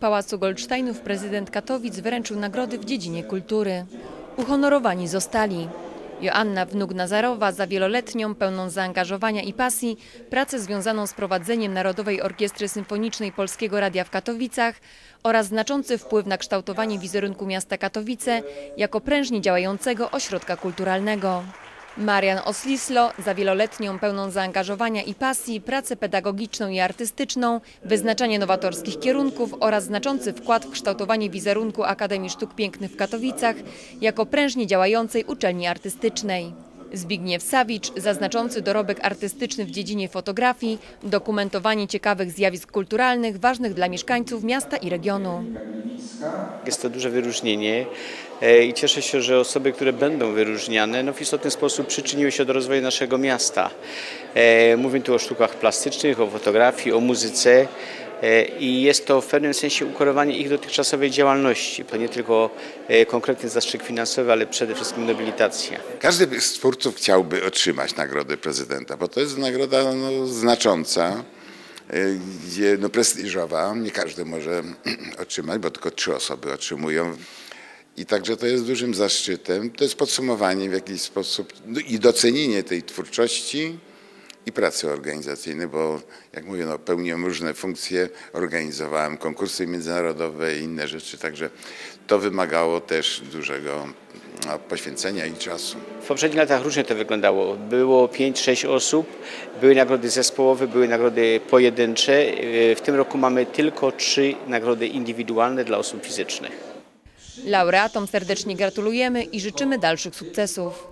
Pałacu Goldsteinów prezydent Katowic wręczył nagrody w dziedzinie kultury. Uhonorowani zostali Joanna Wnuk-Nazarowa za wieloletnią, pełną zaangażowania i pasji pracę związaną z prowadzeniem Narodowej Orkiestry Symfonicznej Polskiego Radia w Katowicach oraz znaczący wpływ na kształtowanie wizerunku miasta Katowice jako prężnie działającego ośrodka kulturalnego. Marian Oslislo za wieloletnią, pełną zaangażowania i pasji pracę pedagogiczną i artystyczną, wyznaczanie nowatorskich kierunków oraz znaczący wkład w kształtowanie wizerunku Akademii Sztuk Pięknych w Katowicach jako prężnie działającej uczelni artystycznej. Zbigniew Sawicz za znaczący dorobek artystyczny w dziedzinie fotografii, dokumentowanie ciekawych zjawisk kulturalnych ważnych dla mieszkańców miasta i regionu. Jest to duże wyróżnienie e, i cieszę się, że osoby, które będą wyróżniane, no w istotny sposób przyczyniły się do rozwoju naszego miasta. E, mówię tu o sztukach plastycznych, o fotografii, o muzyce e, i jest to w pewnym sensie ukorowanie ich dotychczasowej działalności. To nie tylko konkretny zastrzyk finansowy, ale przede wszystkim nobilitacja. Każdy z twórców chciałby otrzymać nagrodę prezydenta, bo to jest nagroda no, znacząca gdzie no, prestiżowa, nie każdy może otrzymać, bo tylko trzy osoby otrzymują. I także to jest dużym zaszczytem. To jest podsumowanie w jakiś sposób no, i docenienie tej twórczości i pracy organizacyjnej, bo jak mówię, no, pełniłem różne funkcje, organizowałem konkursy międzynarodowe i inne rzeczy, także to wymagało też dużego poświęcenia i czasu. W poprzednich latach różnie to wyglądało. Było 5-6 osób, były nagrody zespołowe, były nagrody pojedyncze. W tym roku mamy tylko trzy nagrody indywidualne dla osób fizycznych. Laureatom serdecznie gratulujemy i życzymy dalszych sukcesów.